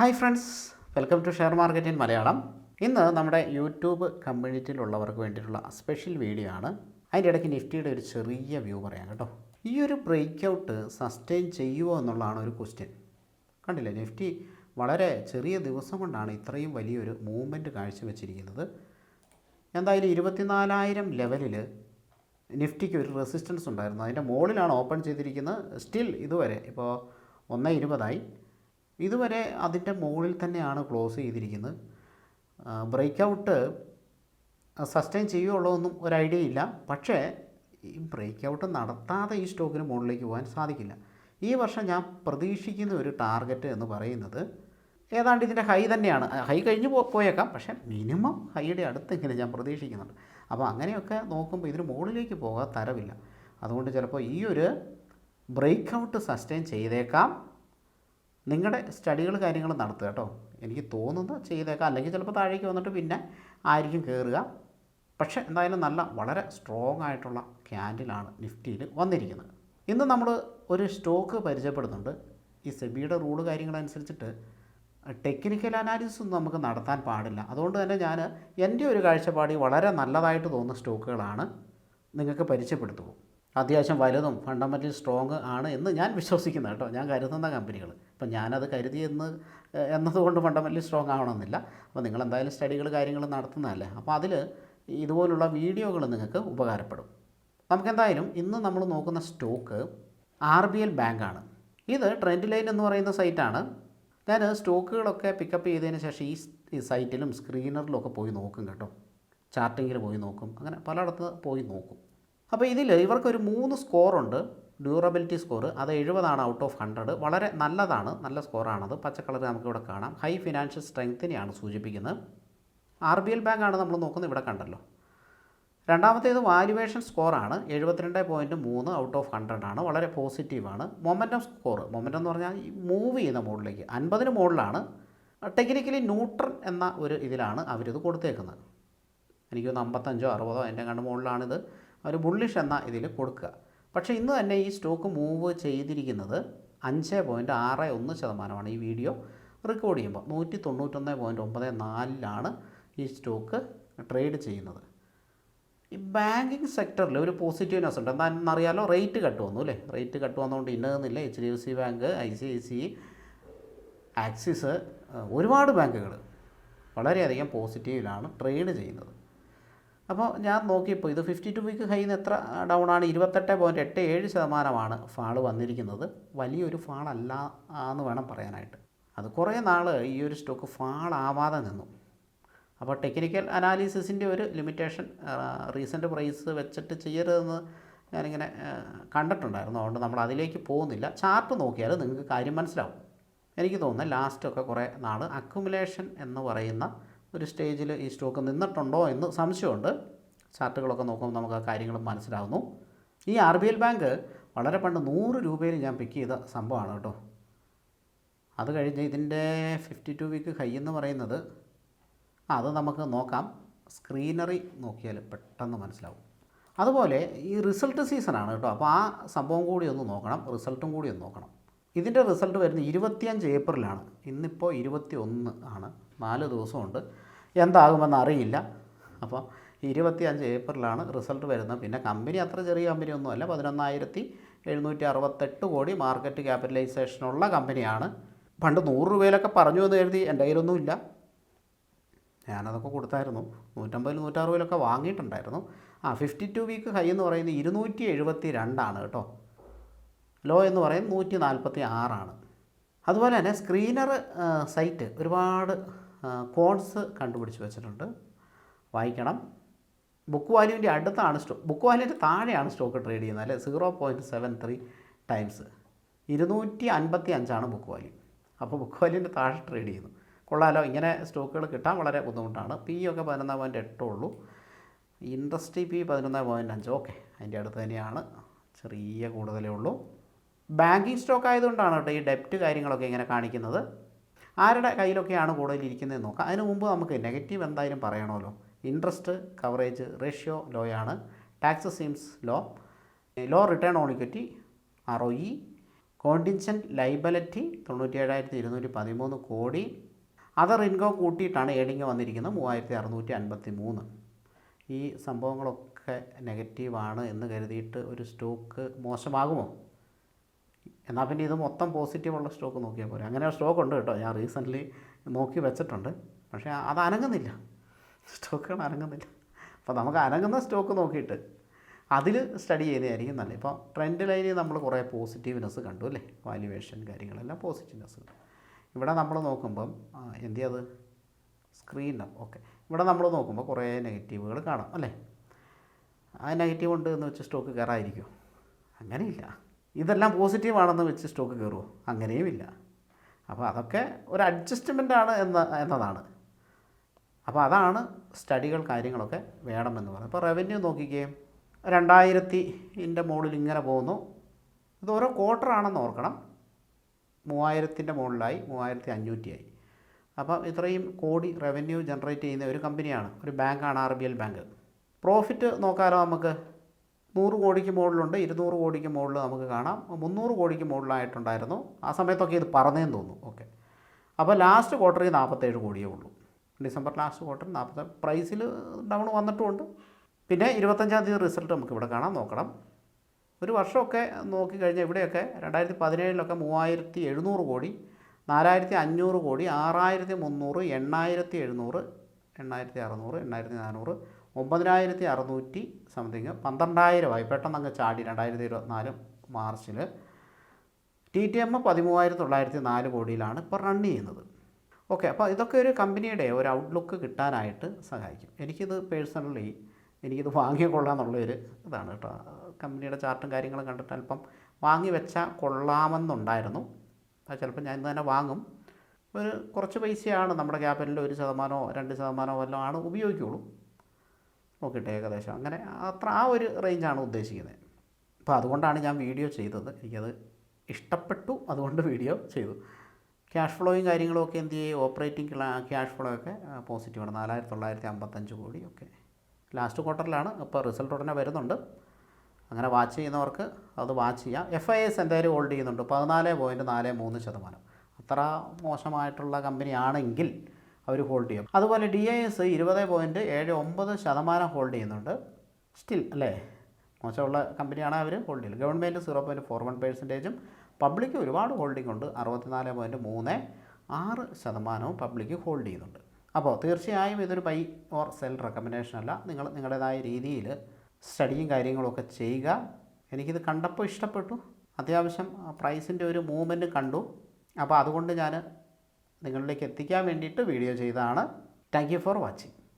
Hi friends welcome to share market in Malayalam. ഇന്ന് നമ്മുടെ YouTube കമ്മ്യൂണിറ്റിയിലുള്ളവർക്ക് വേണ്ടിയിട്ടുള്ള സ്പെഷ്യൽ വീഡിയോ ആണ്. അതിന്റെ ഇടയ്ക്ക് നിഫ്റ്റിയുടെ ഒരു ചെറിയ വ്യൂ പറയാം കേട്ടോ. ഈ ഒരു ബ്രേക്ക് ഔട്ട് സസ്റ്റെയിൻ ചെയ്യുമോ എന്നുള്ളതാണ് ഒരു ക്വസ്റ്റ്യൻ. കണ്ടില്ലേ നിഫ്റ്റി വളരെ ചെറിയ ദിവസം കൊണ്ടാണ് ഇത്രയും വലിയൊരു മൂവ്മെന്റ് കാഴ്ചവെച്ചിരിക്കുന്നത്. എന്തായാലും ഇരുപത്തിനാലായിരം ലെവലിൽ നിഫ്റ്റിക്ക് ഒരു റെസിസ്റ്റൻസ് ഉണ്ടായിരുന്നു. അതിന്റെ മുകളിലാണ് ഓപ്പൺ ചെയ്തിരിക്കുന്നത്. സ്റ്റിൽ ഇതുവരെ ഇപ്പോൾ ഒന്ന് ഇരുപതായി. ഇതുവരെ അതിന്റെ മുകളിൽ തന്നെയാണ് ക്ലോസ് ചെയ്തിരിക്കുന്നത്. ബ്രേക്ക് ഔട്ട് സസ്റ്റെയിൻ ചെയ്യുള്ളൂ ഒന്നും ഒരു ഐഡിയ ഇല്ല. പക്ഷേ ഈ ബ്രേക്ക് ഔട്ട് നടത്താതെ ഈ സ്റ്റോക്കിന് മുകളിലേക്ക് പോകാൻ സാധിക്കില്ല. ഈ വർഷം ഞാൻ പ്രതീക്ഷിക്കുന്ന ഒരു ടാർഗറ്റ് എന്ന് പറയുന്നത് ഏതാണ്ട് ഇതിന്റെ ഹൈ തന്നെയാണ്. ഹൈ കഴിഞ്ഞ് പോയേക്കാം. പക്ഷേ മിനിമം ഹൈയുടെ അടുത്തെങ്കിലും ഞാൻ പ്രതീക്ഷിക്കുന്നുണ്ട്. അപ്പോൾ അങ്ങനെയൊക്കെ നോക്കുമ്പോൾ ഇതിന് മുകളിലേക്ക് പോകാൻ തരവില്ല. അതുകൊണ്ട് ചിലപ്പോൾ ഈ ഒരു ബ്രേക്ക് ഔട്ട് സസ്റ്റെയിൻ ചെയ്തേക്കാം. നിങ്ങളുടെ സ്റ്റഡികൾ കാര്യങ്ങൾ നടത്തുക കേട്ടോ. എനിക്ക് തോന്നുന്നത് ചെയ്തേക്കാം. അല്ലെങ്കിൽ ചിലപ്പോൾ താഴേക്ക് വന്നിട്ട് പിന്നെ ആയിരിക്കും കയറുക. പക്ഷേ എന്തായാലും നല്ല വളരെ സ്ട്രോങ് ആയിട്ടുള്ള ക്യാൻഡിലാണ് നിഫ്റ്റിയിൽ വന്നിരിക്കുന്നത്. ഇന്ന് നമ്മൾ ഒരു സ്റ്റോക്ക് പരിചയപ്പെടുന്നുണ്ട്. ഈ സെബിയുടെ റൂൾ കാര്യങ്ങളനുസരിച്ചിട്ട് ടെക്നിക്കൽ അനാലിസിസ് ഒന്നും നമുക്ക് നടത്താൻ പാടില്ല. അതുകൊണ്ട് തന്നെ ഞാൻ എന്റെ ഒരു കാഴ്ചപ്പാടി വളരെ നല്ലതായിട്ട് തോന്നുന്ന സ്റ്റോക്കുകളാണ് നിങ്ങൾക്ക് പരിചയപ്പെടുത്തുള്ളൂ അത്യാവശ്യം വലുതും ഫണ്ടമെന്റലി സ്ട്രോങ് ആണ് എന്ന് ഞാൻ വിശ്വസിക്കുന്നത് കേട്ടോ. ഞാൻ കരുതുന്ന കമ്പനികൾ ഇപ്പം ഞാനത് കരുതിയെന്ന് എന്ന് എന്നതുകൊണ്ട് ഫണ്ടമെന്റലി സ്ട്രോങ് ആവണമെന്നില്ല. അപ്പോൾ നിങ്ങൾ എന്തായാലും സ്റ്റഡികൾ കാര്യങ്ങൾ നടത്തുന്നതല്ലേ. അപ്പോൾ അതിൽ ഇതുപോലുള്ള വീഡിയോകൾ നിങ്ങൾക്ക് ഉപകാരപ്പെടും. നമുക്കെന്തായാലും ഇന്ന് നമ്മൾ നോക്കുന്ന സ്റ്റോക്ക് ആർ ബി എൽ ബാങ്കാണ്. ഇത് ട്രെൻഡ് ലൈൻ എന്ന് പറയുന്ന സൈറ്റാണ്. ഞാൻ സ്റ്റോക്കുകളൊക്കെ പിക്കപ്പ് ചെയ്തതിന് ശേഷം ഈ സൈറ്റിലും സ്ക്രീനറിലും ഒക്കെ പോയി നോക്കും കേട്ടോ. ചാർട്ടിങ്ങിൽ പോയി നോക്കും. അങ്ങനെ പലയിടത്ത് പോയി നോക്കും. അപ്പോൾ ഇതിൽ ഇവർക്കൊരു മൂന്ന് സ്കോറുണ്ട് ഡ്യൂറബിലിറ്റി സ്കോർ അത് എഴുപതാണ് ഔട്ട് ഓഫ് ഹൺഡ്രഡ് വളരെ നല്ലതാണ് നല്ല സ്കോറാണത്. പച്ച കളർ നമുക്കിവിടെ കാണാം. ഹൈ ഫിനാൻഷ്യൽ സ്ട്രെങ്ത്തിനെയാണ് സൂചിപ്പിക്കുന്നത്. ആർ ബി എൽ ബാങ്കാണ് നമ്മൾ നോക്കുന്നത് ഇവിടെ കണ്ടല്ലോ. രണ്ടാമത്തേത് വാല്യുവേഷൻ സ്കോറാണ് എഴുപത്തിരണ്ട് പോയിന്റ് മൂന്ന് ഔട്ട് ഓഫ് ഹൺഡ്രഡ് ആണ്. വളരെ പോസിറ്റീവാണ് മൊമെന്റം സ്കോർ മൊമെന്റം എന്ന് പറഞ്ഞാൽ മൂവ് ചെയ്യുന്ന മോഡിലേക്ക് അൻപതിന് മുകളിലാണ്. ടെക്നിക്കലി ന്യൂട്രൽ എന്ന ഒരു ഇതിലാണ് അവരിത് കൊടുത്തേക്കുന്നത്. എനിക്ക് തോന്നുന്നു അമ്പത്തഞ്ചോ അറുപതോ അതിന്റെ കണ്ട് മുകളിലാണിത്. അവർ ബുള്ളിഷ് എന്ന ഇതിൽ കൊടുക്കുക. പക്ഷേ ഇന്ന് തന്നെ ഈ സ്റ്റോക്ക് മൂവ് ചെയ്തിരിക്കുന്നത് അഞ്ച് പോയിന്റ് ആറ് ഒന്ന് ശതമാനമാണ് ഈ വീഡിയോ റെക്കോർഡ് ചെയ്യുമ്പോൾ. നൂറ്റി തൊണ്ണൂറ്റൊന്ന് പോയിന്റ് ഒമ്പത് നാലിലാണ് ഈ സ്റ്റോക്ക് ട്രേഡ് ചെയ്യുന്നത്. ഈ ബാങ്കിങ് സെക്ടറിൽ ഒരു പോസിറ്റീവ്നെസ് ഉണ്ട്. എന്താണെന്നറിയാലോ റേറ്റ് കട്ട് വന്നു അല്ലേ? റേറ്റ് കട്ട് വന്നുകൊണ്ട് ഇന്നതെന്നില്ല. H D F C bank I C I C Axis ഒരുപാട് ബാങ്കുകൾ വളരെയധികം പോസിറ്റീവിലാണ് ട്രേഡ് ചെയ്യുന്നത്. അപ്പോൾ ഞാൻ നോക്കിയപ്പോൾ ഇത് ഫിഫ്റ്റി ടു വീക്ക് ഹൈന്ന് എത്ര ഡൗൺ ആണ്. ഇരുപത്തെട്ട് പോയിന്റ് എട്ട് ഏഴ് ശതമാനമാണ് ഫാൾ വന്നിരിക്കുന്നത്. വലിയൊരു ഫാളല്ല എന്ന് വേണം പറയാനായിട്ട്. അത് കുറേ നാൾ ഈ ഒരു സ്റ്റോക്ക് ഫാളാവാതെ നിന്നു. അപ്പോൾ ടെക്നിക്കൽ അനാലിസിസിന്റെ ഒരു ലിമിറ്റേഷൻ റീസെന്റ് പ്രൈസ് വെച്ചിട്ട് ചെയ്യരുതെന്ന് ഞാനിങ്ങനെ കണ്ടിട്ടുണ്ടായിരുന്നു. അതുകൊണ്ട് നമ്മൾ അതിലേക്ക് പോകുന്നില്ല. ചാർട്ട് നോക്കിയാൽ നിങ്ങൾക്ക് കാര്യം മനസ്സിലാവും. എനിക്ക് തോന്നുന്നത് ലാസ്റ്റൊക്കെ കുറേ നാൾ അക്കുമുലേഷൻ എന്ന് പറയുന്ന ഒരു സ്റ്റേജിൽ ഈ സ്റ്റോക്ക് നിന്നിട്ടുണ്ടോ എന്ന് സംശയമുണ്ട്. ചാർട്ടുകളൊക്കെ നോക്കുമ്പോൾ നമുക്ക് ആ കാര്യങ്ങൾ മനസ്സിലാവുന്നു. ഈ ആർ ബി എൽ ബാങ്ക് വളരെ പണ്ട് നൂറ് രൂപയിൽ ഞാൻ പിക്ക് ചെയ്ത സംഭവമാണ് കേട്ടോ. അത് കഴിഞ്ഞ് ഇതിന്റെ ഫിഫ്റ്റി ടു വീക്ക് ഹൈ എന്ന് പറയുന്നത്. അത് നമുക്ക് നോക്കാം. സ്ക്രീനറി നോക്കിയാൽ പെട്ടെന്ന് മനസ്സിലാവും. അതുപോലെ ഈ റിസൾട്ട് സീസണാണ് കേട്ടോ. അപ്പോൾ ആ സംഭവം കൂടി ഒന്ന് നോക്കണം. റിസൾട്ടും കൂടി ഒന്ന് നോക്കണം. ഇതിന്റെ റിസൾട്ട് വരുന്നത് ഇരുപത്തിയഞ്ച് ഏപ്രിലാണ്. ഇന്നിപ്പോൾ ഇരുപത്തി ഒന്ന് ആണ്. നാല് ദിവസമുണ്ട്. എന്താകുമെന്ന് അറിയില്ല. അപ്പോൾ ഇരുപത്തി അഞ്ച് ഏപ്രിലാണ് റിസൾട്ട് വരുന്നത്. പിന്നെ കമ്പനി അത്ര ചെറിയ കമ്പനി ഒന്നുമല്ല പതിനൊന്നായിരത്തി എഴുന്നൂറ്റി അറുപത്തെട്ട് കോടി മാർക്കറ്റ് ക്യാപിറ്റലൈസേഷനുള്ള കമ്പനിയാണ്. പണ്ട് നൂറ് രൂപയിലൊക്കെ പറഞ്ഞു എന്ന് കരുതി എന്റെ കയ്യിലൊന്നുമില്ല ഞാനതൊക്കെ കൊടുത്തായിരുന്നു. നൂറ്റമ്പതിൽ നൂറ്ററുപതിലൊക്കെ വാങ്ങിയിട്ടുണ്ടായിരുന്നു. ആ ഫിഫ്റ്റി ടു വീക്ക് ഹൈ എന്ന് പറയുന്നത് ഇരുന്നൂറ്റി എഴുപത്തി രണ്ടാണ് കേട്ടോ. ലോ എന്ന് പറയുന്നത് നൂറ്റി നാൽപ്പത്തി ആറാണ് അതുപോലെ തന്നെ സ്ക്രീനർ സൈറ്റ് ഒരുപാട് കോഡ്സ് കണ്ടുപിടിച്ച് വെച്ചിട്ടുണ്ട്. വായിക്കണം. ബുക്ക് വാല്യൂവിന്റെ അടുത്താണ് സ്റ്റോക്ക് ബുക്ക് വാല്യൂവിന്റെ താഴെയാണ് സ്റ്റോക്ക് ട്രേഡ് ചെയ്യുന്നത് അല്ലേ? Zero point seven three times ഇരുന്നൂറ്റി അൻപത്തി അഞ്ചാണ് ബുക്ക് വാല്യൂ അപ്പോൾ ബുക്ക് വാല്യൂവിന്റെ താഴെ ട്രേഡ് ചെയ്യുന്നു. കൊള്ളാലോ ഇങ്ങനെ സ്റ്റോക്കുകൾ കിട്ടാൻ വളരെ ബുദ്ധിമുട്ടാണ്. പി ഒക്കെ പതിനൊന്ന് പോയിന്റ് എട്ടേ ഉള്ളൂ. ഇൻഡസ്ട്രി പി പതിനൊന്ന് പോയിന്റ് അഞ്ച്. ഓക്കെ അതിന്റെ അടുത്ത് തന്നെയാണ്. ചെറിയ കൂടുതലേ ഉള്ളൂ. ബാങ്കിങ് സ്റ്റോക്ക് ആയതുകൊണ്ടാണ് കേട്ടോ ഈ ഡെപ്റ്റ് കാര്യങ്ങളൊക്കെ ഇങ്ങനെ കാണിക്കുന്നത്. ആരുടെ കയ്യിലൊക്കെയാണ് കൂടുതൽ ഇരിക്കുന്നതെന്ന് നോക്കാം. അതിന് മുമ്പ് നമുക്ക് നെഗറ്റീവ് എന്തായാലും പറയണമല്ലോ. Interest coverage ratio ലോയാണ് tax seems low low return on equity R O E contingent liability തൊണ്ണൂറ്റേഴായിരത്തി ഇരുന്നൂറ്റി പതിമൂന്ന് കോടി. അതർ ഇൻകം കൂട്ടിയിട്ടാണ് ഏണിങ് വന്നിരിക്കുന്നത് മൂവായിരത്തി അറുന്നൂറ്റി അൻപത്തി മൂന്ന് ഈ സംഭവങ്ങളൊക്കെ നെഗറ്റീവാണ് എന്ന് കരുതിയിട്ട് ഒരു സ്റ്റോക്ക് മോശമാകുമോ? എന്നാൽ പിന്നെ ഇത് മൊത്തം പോസിറ്റീവുള്ള സ്റ്റോക്ക് നോക്കിയാൽ പോരെ. അങ്ങനെ സ്റ്റോക്ക് ഉണ്ട് കേട്ടോ. ഞാൻ റീസെന്റ്ലി നോക്കി വെച്ചിട്ടുണ്ട്. പക്ഷേ അത് അനങ്ങുന്നില്ല. സ്റ്റോക്കുകൾ അനങ്ങുന്നില്ല. അപ്പോൾ നമുക്ക് അനങ്ങുന്ന സ്റ്റോക്ക് നോക്കിയിട്ട് അതിൽ സ്റ്റഡി ചെയ്തതായിരിക്കും നല്ലത്. ഇപ്പോൾ ട്രെൻഡ് ലൈനിൽ നമ്മൾ കുറേ പോസിറ്റീവ്നെസ് കണ്ടു അല്ലേ? വാല്യുവേഷൻ കാര്യങ്ങളെല്ലാം പോസിറ്റീവ്നെസ് കണ്ടു. ഇവിടെ നമ്മൾ നോക്കുമ്പം എന്തി അത് സ്ക്രീനിൽ ഓക്കെ ഇവിടെ നമ്മൾ നോക്കുമ്പോൾ കുറേ നെഗറ്റീവുകൾ കാണാം അല്ലേ? ആ നെഗറ്റീവ് ഉണ്ട് എന്ന് വെച്ച് സ്റ്റോക്ക് കയറായിരിക്കും അങ്ങനെയില്ല. ഇതെല്ലാം പോസിറ്റീവാണെന്ന് വെച്ച് സ്റ്റോക്ക് കയറുമോ അങ്ങനെയുമില്ല. അപ്പോൾ അതൊക്കെ ഒരു അഡ്ജസ്റ്റ്മെന്റ് ആണ് എന്ന എന്നതാണ്. അപ്പോൾ അതാണ് സ്റ്റഡികൾ കാര്യങ്ങളൊക്കെ വേണമെന്ന് പറയുന്നത്. അപ്പോൾ റവന്യൂ നോക്കിക്കുകയും രണ്ടായിരത്തി ഇന്റെ മുകളിൽ ഇങ്ങനെ പോകുന്നു. ഇത് ഓരോ ക്വാർട്ടർ ആണെന്ന് ഓർക്കണം. മൂവായിരത്തിന്റെ മുകളിലായി മൂവായിരത്തി അഞ്ഞൂറ്റിയായി അപ്പം ഇത്രയും കോടി റവന്യൂ ജനറേറ്റ് ചെയ്യുന്ന ഒരു കമ്പനിയാണ് ഒരു ബാങ്കാണ് R B L bank profit നോക്കാലോ നമുക്ക്? നൂറ് കോടിക്ക് മുകളിലുണ്ട് ഇരുന്നൂറ് കോടിക്ക് മുകളിൽ നമുക്ക് കാണാം. മുന്നൂറ് കോടിക്ക് മുകളിലായിട്ടുണ്ടായിരുന്നു. ആ സമയത്തൊക്കെ ഇത് പറഞ്ഞതെന്ന് തോന്നുന്നു. ഓക്കെ. അപ്പോൾ ലാസ്റ്റ് ക്വാർട്ടറിൽ നാൽപ്പത്തേഴ് കോടിയേ ഉള്ളൂ. ഡിസംബർ ലാസ്റ്റ് ക്വാർട്ടർ നാൽപ്പത്തി പ്രൈസിൽ ഡൗൺ വന്നിട്ടുമുണ്ട്. പിന്നെ ഇരുപത്തഞ്ചാം തീയതി റിസൾട്ട് നമുക്ക് ഇവിടെ കാണാൻ നോക്കണം. ഒരു വർഷമൊക്കെ നോക്കിക്കഴിഞ്ഞാൽ ഇവിടെയൊക്കെ രണ്ടായിരത്തി പതിനേഴിലൊക്കെ മൂവായിരത്തി എഴുന്നൂറ് കോടി നാലായിരത്തി അഞ്ഞൂറ് കോടി ആറായിരത്തി മുന്നൂറ് എണ്ണായിരത്തി എഴുന്നൂറ് എണ്ണായിരത്തി അറുന്നൂറ് എണ്ണായിരത്തി നാനൂറ് ഒമ്പതിനായിരത്തി അറുന്നൂറ്റി സംതിങ് പന്ത്രണ്ടായിരമായി പെട്ടെന്ന് അങ്ങ് ചാടി രണ്ടായിരത്തി ഇരുപത്തിനാല് മാർച്ചിൽ ടി ടി എം പതിമൂവായിരത്തി തൊള്ളായിരത്തി നാല് കോടിയിലാണ് ഇപ്പോൾ റൺ ചെയ്യുന്നത്. ഓക്കെ അപ്പോൾ ഇതൊക്കെ ഒരു കമ്പനിയുടെ ഒരു ഔട്ട്ലുക്ക് കിട്ടാനായിട്ട് സഹായിക്കും. എനിക്കിത് പേഴ്സണലി എനിക്കിത് വാങ്ങിയ കൊള്ളാമെന്നുള്ളൊരു ഇതാണ് കേട്ടോ. കമ്പനിയുടെ ചാർട്ടും കാര്യങ്ങളും കണ്ടിട്ട് അല്പം വാങ്ങി വെച്ചാൽ കൊള്ളാമെന്നുണ്ടായിരുന്നു. അത് ചിലപ്പോൾ ഞാൻ ഇന്ന് തന്നെ വാങ്ങും. ഒരു കുറച്ച് പൈസയാണ് നമ്മുടെ ക്യാപിറ്റലിൽ ഒരു ശതമാനമോ രണ്ട് ശതമാനമോ വല്ലതും ആണ് ഉപയോഗിക്കുള്ളൂ. നോക്കിയിട്ട് ഏകദേശം അങ്ങനെ അത്ര ആ ഒരു റേഞ്ചാണ് ഉദ്ദേശിക്കുന്നത്. അപ്പോൾ അതുകൊണ്ടാണ് ഞാൻ വീഡിയോ ചെയ്തത്. എനിക്കത് ഇഷ്ടപ്പെട്ടു. അതുകൊണ്ട് വീഡിയോ ചെയ്തു. ക്യാഷ് ഫ്ലോയും കാര്യങ്ങളും ഒക്കെ എന്ത് ചെയ്യും? ഓപ്പറേറ്റിംഗ് ക്യാഷ് ഫ്ലോ ഒക്കെ പോസിറ്റീവാണ് നാലായിരത്തി തൊള്ളായിരത്തി അമ്പത്തഞ്ച് കോടി ഒക്കെ. ലാസ്റ്റ് ക്വാർട്ടറിലാണ് ഇപ്പോൾ റിസൾട്ട് ഉടനെ വരുന്നുണ്ട്. അങ്ങനെ വാച്ച് ചെയ്യുന്നവർക്ക് അത് വാച്ച് ചെയ്യാം. എഫ് ഐ എസ് എന്തായാലും ഹോൾഡ് ചെയ്യുന്നുണ്ട്. പതിനാല് പോയിന്റ് നാല് മൂന്ന് ശതമാനം. അത്ര മോശമായിട്ടുള്ള കമ്പനിയാണെങ്കിൽ അവർ ഹോൾഡ് ചെയ്യും. അതുപോലെ ഡി ഐ എസ് ഇരുപത് പോയിന്റ് ഏഴ് ഒമ്പത് ശതമാനം ഹോൾഡ് ചെയ്യുന്നുണ്ട്. സ്റ്റിൽ അല്ലേ? മോശമുള്ള കമ്പനിയാണ് അവർ ഹോൾഡ് ചെയ്യുന്നത് government zero point four one പെർസെന്റേജും public ഒരുപാട് ഹോൾഡിംഗ് ഉണ്ട്. അറുപത്തിനാല് പോയിന്റ് മൂന്ന് ആറ് ശതമാനവും പബ്ലിക്ക് ഹോൾഡ് ചെയ്യുന്നുണ്ട്. അപ്പോൾ തീർച്ചയായും ഇതൊരു ബൈ ഓർ സെൽ റെക്കമെൻഡേഷൻ അല്ല. നിങ്ങൾ നിങ്ങളുടേതായ രീതിയിൽ സ്റ്റഡിയും കാര്യങ്ങളൊക്കെ ചെയ്യുക. എനിക്കിത് കണ്ടപ്പോൾ ഇഷ്ടപ്പെട്ടു. അത്യാവശ്യം പ്രൈസിന്റെ ഒരു മൂവ്മെന്റ് കണ്ടു. അപ്പോൾ അതുകൊണ്ട് ഞാൻ നിങ്ങളിലേക്ക് എത്തിക്കാൻ വേണ്ടിയിട്ട് വീഡിയോ ചെയ്തതാണ്. Thank you for watching